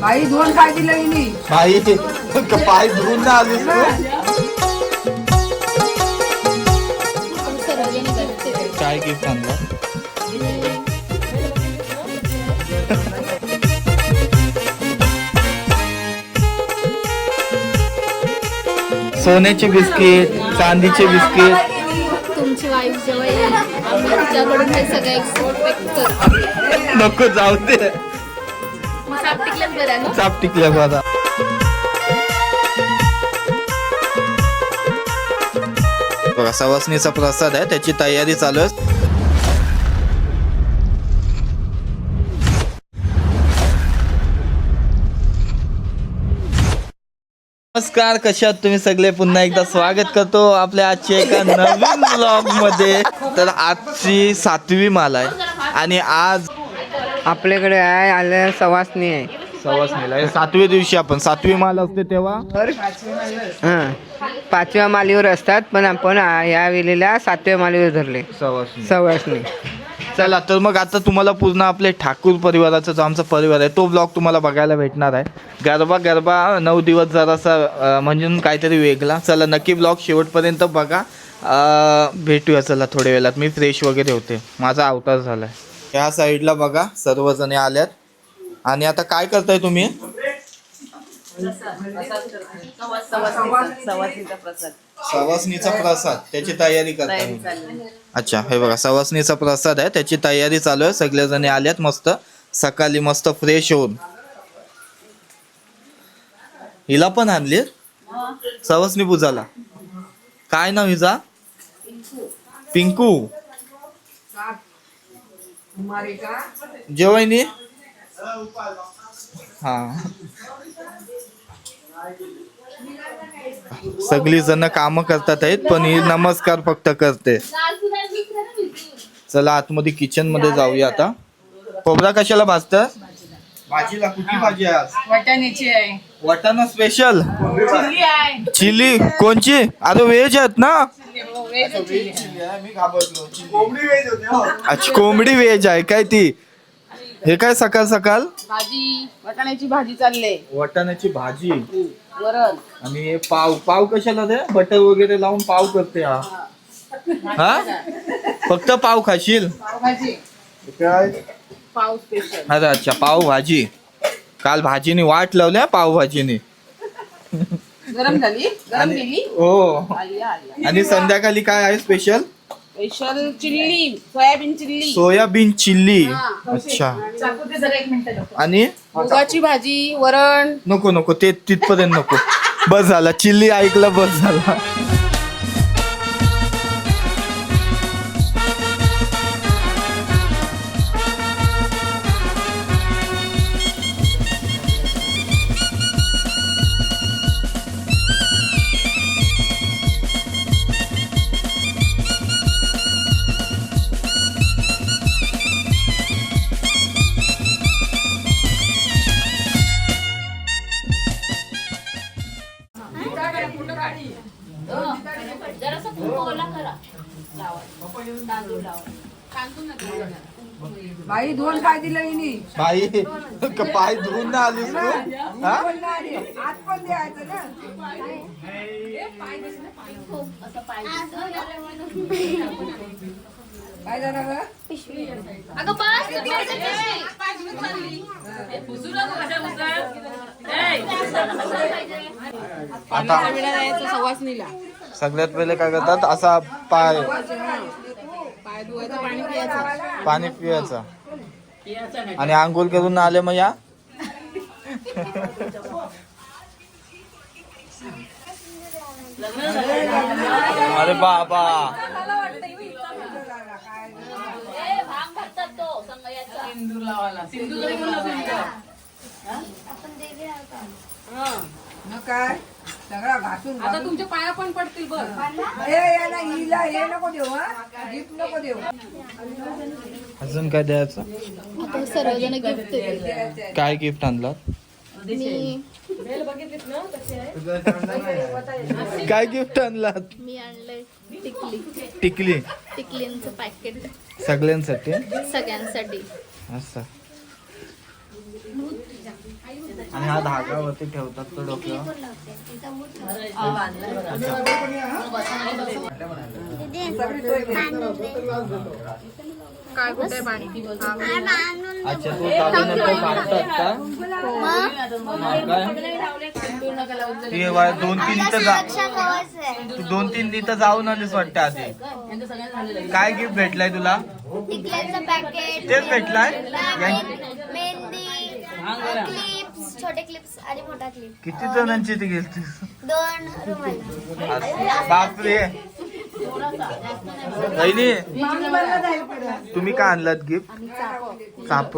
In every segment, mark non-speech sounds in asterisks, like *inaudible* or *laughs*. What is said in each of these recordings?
बाई दोन पाय दिलं हिनी? बाई पाय धुवून ना आलीस काय सोन्याचे बिस्किट चांदीचे बिस्किट. तुमची वाईफ जेव्हा येईल आम्ही तिच्याकडून हे सगळं एक्सपेक्ट करतो. नको जाऊ दे. साप टिकल्यात बरं ना टिकल्या सवासणीचा प्रसाद आहे त्याची तयारी चालू आहे. नमस्कार कशात तुम्ही सगळे? पुन्हा एकदा स्वागत करतो आपल्या आजच्या एका नवीन ब्लॉगमध्ये. तर आजची सातवी माल आहे. आणि आज आपल्याकडे आहे आल्या सवासणी आहे. सवासणीला हे सातव्या दिवशी आपण सातवी माल असते तेव्हा? हा पाचव्या मालीवर असतात पण आपण आ- या वेळेला सातव्या मालीवर धरले. सवासणी. सवासणी. चला तर मग आता तुम्हाला पूर्ण आपले ठाकूर परिवाराचा जो आमचा परिवार आहे तो ब्लॉग तुम्हाला बघायला भेटणार आहे. गरबा गरबा नऊ दिवस जरासा अं, म्हणजे काहीतरी वेगळा. चला नक्की ब्लॉग शेवटपर्यंत बघा. अं, भेटूया चला थोड्या वेळात. मी फ्रेश वगैरे होते. माझा अवतार झालाय. ह्या साईडला बघा सर्वजणे आल्यात. आणि आता काय करताय तुम्ही? सवासणीचा प्रसाद त्याची तयारी करताय अच्छा हे बघा सवासणीचा प्रसाद आहे त्याची तयारी चालू आहे. सगळेजण आल्यात मस्त सकाळी मस्त फ्रेश होऊन. हिला पण आणली? सवासणी पूजाला. काय नाव हिचा? पिंकू. जेवायनी? हा. सगळी जण काम करतात आहेत पण ही नमस्कार फक्त करते. चला आतमध्ये किचनमध्ये जाऊया आता. खोबरा कशाला भाजत? भाजीला कुठली भाजी आहे आज? वाटाण्याची आहे. वाटाणा स्पेशल चिल्ली आहे. चिली? कोणची? अरे व्हेज आहेत ना? अच्छा कोंबडी व्हेज आहे काय ती? हे काय सकाळ सकाळ? भाजी वाटाण्याची भाजी चालले. वाटाण्याची भाजी. वरण. आणि हे पाव पाव कशाला दे? बटर वगैरे लावून पाव करते हा. हा. फक्त पाव खाशील? भाजी. पाव स्पेशल अरे अच्छा पाव भाजी. काल भाजीने वाट लावल्या पाव भाजीने. गरम झाली? गरम केली? हो. आली आली आणि संध्याकाळी काय आहे special special chilli soybean chilli. Soybean chilli. अच्छा. आणि? मुगाची भाजी वरण. नको नको. ते तिथपर्यंत नको. बस झाला. चिल्ली ऐकलं बस झाला. बाई दोन पाय दिलं हिनी बाई पाय धुवून ना आलीस तू? हा? आज पण द्यायचं ना. काय झालं ग? अगं बस किती वाजता आता सवासणीला सगळ्यात पहिले काय करतात? असा पाय. पाणी पिवायचं आणि आंघोळ करून आले मग या. अरे बाबा. काय? सगळा घासून आता तुमच्या पाया पण पडतील बघ. हे याला हिला हे नको देऊ हा. गिफ्ट नको देऊ. अजून काय द्यायचं? आता सर्वजण गिफ्ट काय गिफ्ट आणलं मी काय गिफ्ट आणलात? मी आणलंय टिकली. टिकली. टिकलींचं पॅकेट सगळ्यांसाठी? सगळ्यांसाठी. असं. आणि हा धागा वरती ठेवतात तो डोक्यावर काय कुठे पाणी अच्छा तो का? दोन तीन तू दोन तीन इथं जाऊन आलीस वाटतं आधी. काय गिफ्ट भेटलाय तुला? टिकल्याचं पॅकेट तेच भेटलाय? मेहंदी छोटे क्लिप्स आणि मोठा क्लिप किती जणांची ती गेली दोन रुमाल. बापरे. तुम्ही काय आणलात गिफ्ट चाप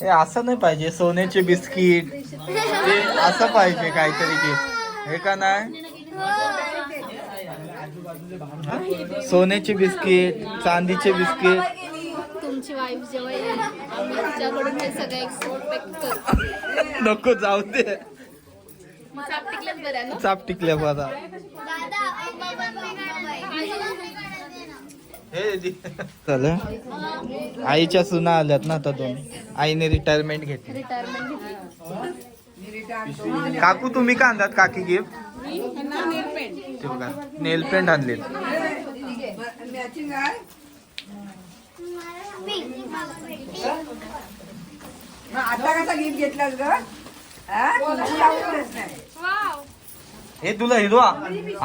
हे असं नाही पाहिजे सोन्याचे बिस्किट. ते असं पाहिजे काहीतरी गिफ्ट हे का नाही? सोन्याचे बिस्किट चांदीचे बिस्किट. तुमची वाईफ जेव्हा तिच्याकडून हे सगळं एक्सपेक्ट करतो. नको जाऊ दे. चाप टिकल्याच बऱ्या ना? चाप टिकल्या दादा हे चला आईच्या सुना आल्यात ना आता दोन. आईने रिटायरमेंट घेतली. रिटायरमेंट घेतली. काकू तुम्ही का आणलात काकी गिफ्ट नेल पेंट आणले आता कसा गिफ्ट घेतलास ग? हा? तुला. हे हिरवा.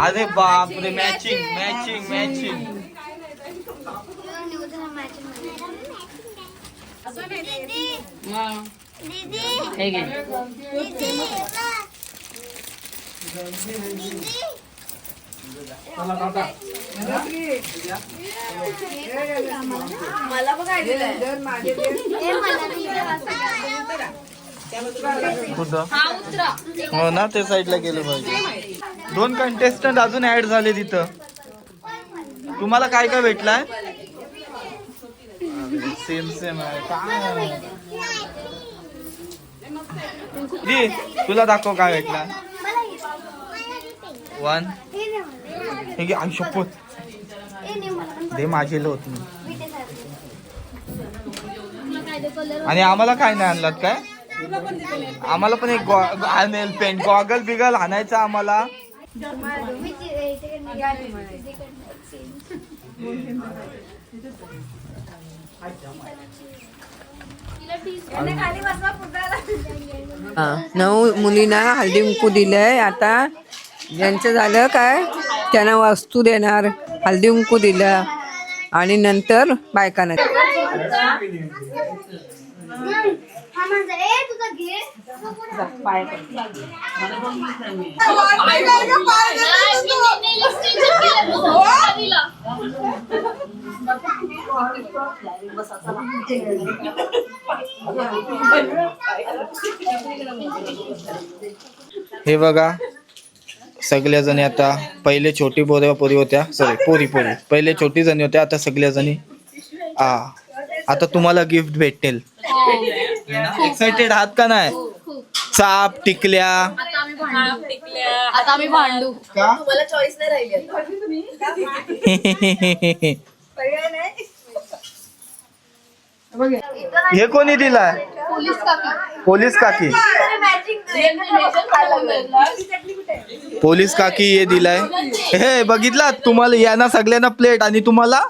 अरे बाप रे मॅचिंग मॅचिंग मॅचिंग जर माझे कुठं? हा उतरा. हो ना ते साईडला गेलं पाहिजे. दोन कंटेस्टंट अजून ऍड झाले तिथं. तुम्हाला काय काय भेटलाय? सेम सेम आहे. काय? तुला दाखव काय भेटला वन हे घे आई शपथ दे माझे होत आणि आम्हाला काय नाही आणलात काय? आम्हाला पण एक आणेल पेंट. गॉगल बिगल आणायचा आम्हाला. नऊ मुलींना हळदी कुंकू दिलंय. आता ज्यांचं झालं काय त्यांना वस्तू देणार हळदी कुंकू दिलं आणि नंतर बायकांना हे बघा सगळ्या जणी आता पहिले छोटी पोरी पोरी होत्या. सॉरी पोरी पोरी. पहिले छोटी जणी होत्या आता सगळ्या जणी आ आता तुम्हाला गिफ्ट भेटेल. एक्साइटेड आहात का नाही? चाप टिकल्या. आता आम्ही भांडू. का? *laughs* हे कोणी दिलाय? पोलीस काकी. पोलीस काकी. पोलीस काकी हे दिलाय. हे बघितला? तुम्हाला यांना सगळ्यांना प्लेट आणि तुम्हाला?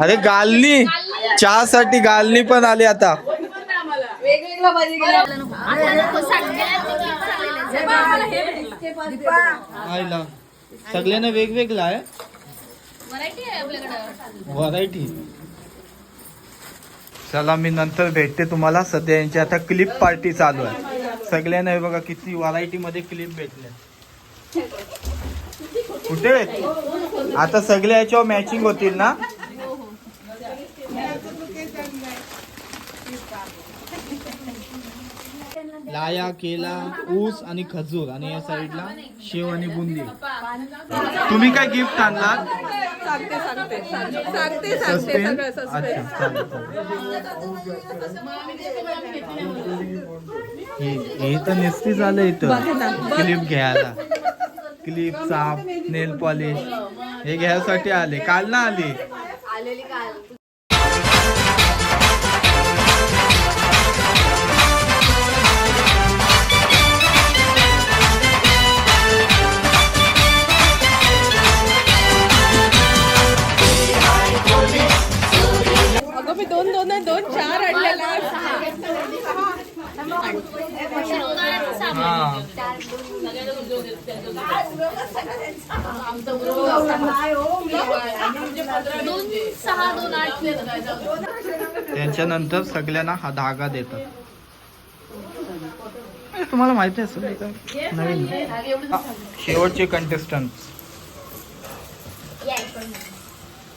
अरे गालनी. चहासाठी गालनी पण आली आता. सगळ्यांना वेगवेगळा आहे. व्हरायटी चला मी नंतर भेटते तुम्हाला. सध्या यांची आता क्लिप पार्टी चालू आहे. सगळ्यांना हे बघा किती व्हरायटी मध्ये क्लिप भेटले. कुठे? आता सगळ्या याच्यावर मॅचिंग होतील ना? लाया केला ऊस आणि खजूर आणि या साईडला शेव आणि बुंदी. तुम्ही काय गिफ्ट आणलात? सांगते सांगते सांगते सांगते सगळं हे तर नेसती झालं इथं. क्लिप घ्यायला. क्लिप साप नेल पॉलिश. हे घ्यायसाठी आले. काल ना आले. दोन दोन दोन चार आणलेला. त्यांच्यानंतर सगळ्यांना हा धागा देतात. तुम्हाला माहिती असेल शेवटचे कंटेस्टंट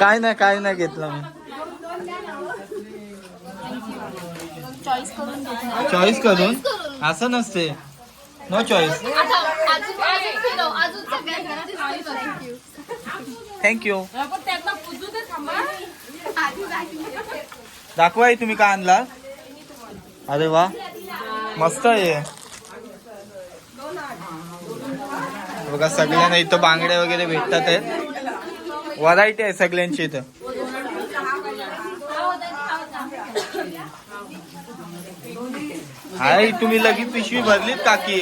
काय नाही काय नाही घेतलं मी. चॉईस करून घे. चॉईस करून? असं नसते. नो चॉईस आता अजून अजून फिरव अजून सगळ्यांना दिसतंय बघ. थँक्यू दाखवाय तुम्ही काय आणला? अरे वा. मस्त आहे. बघा सगळ्यांना इथं बांगडे वगैरे भेटतात आहेत. व्हरायटी आहे सगळ्यांची इथं. हाय तुम्ही लगेच पिशवी भरलीत काकी.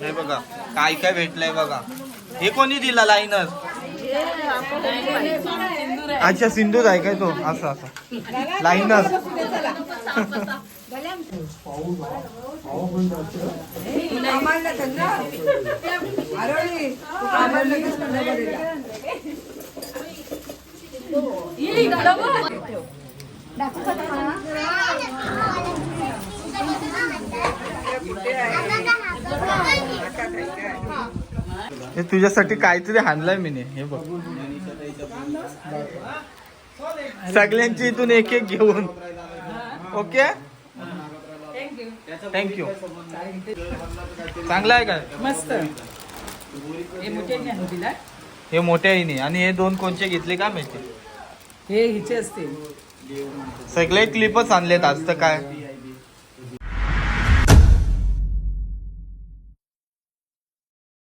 हे बघा काय काय भेटलंय बघा. हे कोणी दिला लाईनर अच्छा सिंधूर आहे काय तो? असं असं. लाईनर हे तुझ्यासाठी काहीतरी हाणलंय मी हे बघ. सगळ्यांची इथून एक एक घेऊन. ओके? थँक्यू चांगलं आहे का? मस्त. हे मोठे हे आईने आणि हे दोन कोणचे घेतले का माहिती? हे हिचे असतील. सगळे क्लिपच आणलेत आज तर काय?